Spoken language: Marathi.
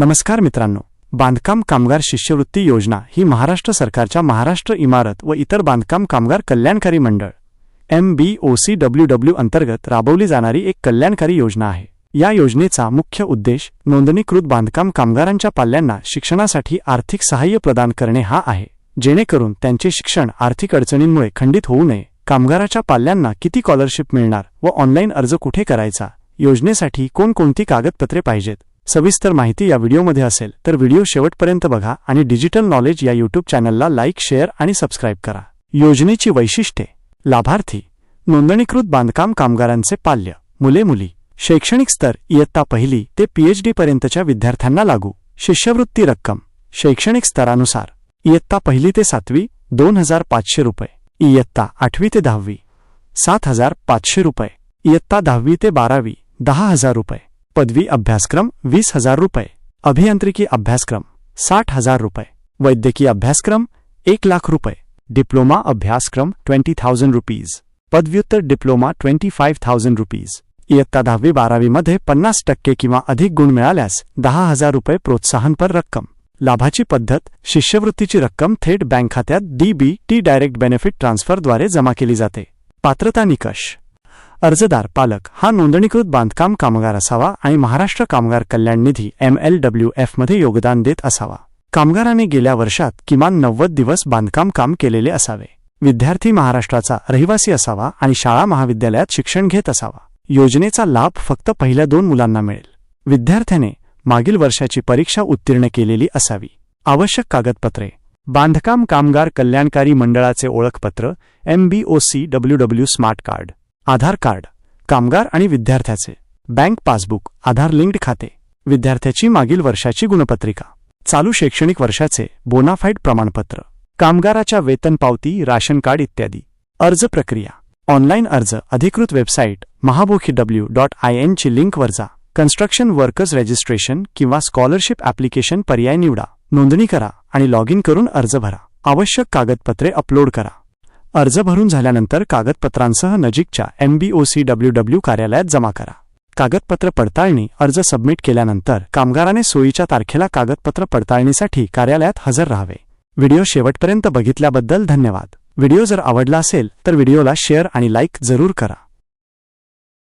नमस्कार मित्रांनो बांधकाम कामगार शिष्यवृत्ती योजना ही महाराष्ट्र सरकारच्या महाराष्ट्र इमारत व इतर बांधकाम कामगार कल्याणकारी मंडळ M B O C W W अंतर्गत राबवली जाणारी एक कल्याणकारी योजना आहे. या योजनेचा मुख्य उद्देश नोंदणीकृत बांधकाम कामगारांच्या पाल्यांना शिक्षणासाठी आर्थिक सहाय्य प्रदान करणे हा आहे. जेणेकरून त्यांचे शिक्षण आर्थिक अडचणींमुळे खंडित होऊ नये. कामगाराच्या पाल्यांना किती स्कॉलरशिप मिळणार व ऑनलाईन अर्ज कुठे करायचा? योजनेसाठी कोणकोणती कागदपत्रे पाहिजेत? सविस्तर माहिती या व्हिडिओमध्ये असेल तर व्हिडिओ शेवटपर्यंत बघा आणि डिजिटल नॉलेज या युट्यूब चॅनलला लाईक शेअर आणि सबस्क्राईब करा. योजनेची वैशिष्ट्ये. लाभार्थी. नोंदणीकृत बांधकाम कामगारांचे पाल्य. मुले मुली. शैक्षणिक स्तर. इयत्ता पहिली ते पीएचडी पर्यंतच्या विद्यार्थ्यांना लागू. शिष्यवृत्ती रक्कम. शैक्षणिक स्तरानुसार. इयत्ता पहिली ते सातवी दोन हजार पाचशे रुपये. इयत्ता आठवी ते दहावी सात हजार पाचशे रुपये. इयत्ता दहावी ते बारावी दहा हजार रुपये. पदवी अभ्यासक्रम वीस हजार रुपये. अभियांत्रिकी अभ्यासक्रम साठ हजार रुपये. वैद्यकीय अभ्यासक्रम एक लाख रुपये. डिप्लोमा अभ्यासक्रम ट्वेंटी थाउजंड रुपीज. पदव्युत्तर diploma twenty five thousand rupees. इयत्ता दहावी बारावीमध्ये पन्नास टक्के किंवा अधिक गुण मिळाल्यास दहा हजार रुपये प्रोत्साहनपर रक्कम. लाभाची पद्धत शिष्यवृत्तीची रक्कम थेट बँक खात्यात D B T direct benefit ट्रान्सफरद्वारे जमा केली जाते. पात्रता निकष. अर्जदार पालक हा नोंदणीकृत बांधकाम कामगार असावा आणि महाराष्ट्र कामगार कल्याण निधी एम एल डब्ल्यू एफमध्ये योगदान देत असावा. कामगाराने गेल्या वर्षात किमान नव्वद दिवस बांधकाम काम केलेले असावे. विद्यार्थी महाराष्ट्राचा रहिवासी असावा आणि शाळा महाविद्यालयात शिक्षण घेत असावा. योजनेचा लाभ फक्त पहिल्या दोन मुलांना मिळेल. विद्यार्थ्याने मागील वर्षाची परीक्षा उत्तीर्ण केलेली असावी. आवश्यक कागदपत्रे. बांधकाम कामगार कल्याणकारी मंडळाचे ओळखपत्र M B O C W W smart card Aadhaar card कामगार आणि विद्यार्थ्याचे. बँक पासबुक आधार लिंक्ड खाते. विद्यार्थ्याची मागील वर्षाची गुणपत्रिका. चालू शैक्षणिक वर्षाचे बोनाफाईड प्रमाणपत्र. कामगाराच्या वेतन पावती राशन कार्ड इत्यादी. अर्ज प्रक्रिया. ऑनलाईन अर्ज अधिकृत वेबसाईट महाबोखी डब्ल्यू डॉट आय एनची लिंकवर जा. कन्स्ट्रक्शन वर्कर्स रजिस्ट्रेशन किंवा स्कॉलरशिप ॲप्लिकेशन पर्याय निवडा. नोंदणी करा आणि लॉग इन करून अर्ज भरा. आवश्यक कागदपत्रे अपलोड करा. अर्ज भरून झाल्यानंतर कागदपत्रांसह नजीकच्या एमबीओसी डब्ल्यू डब्ल्यू कार्यालयात जमा करा. कागदपत्र पडताळणी अर्ज सबमिट केल्यानंतर कामगाराने सोयीच्या तारखेला कागदपत्र पडताळणीसाठी कार्यालयात हजर राहावे. व्हिडिओ शेवटपर्यंत बघितल्याबद्दल धन्यवाद. व्हिडिओ जर आवडला असेल तर व्हिडिओला शेअर आणि लाईक जरूर करा.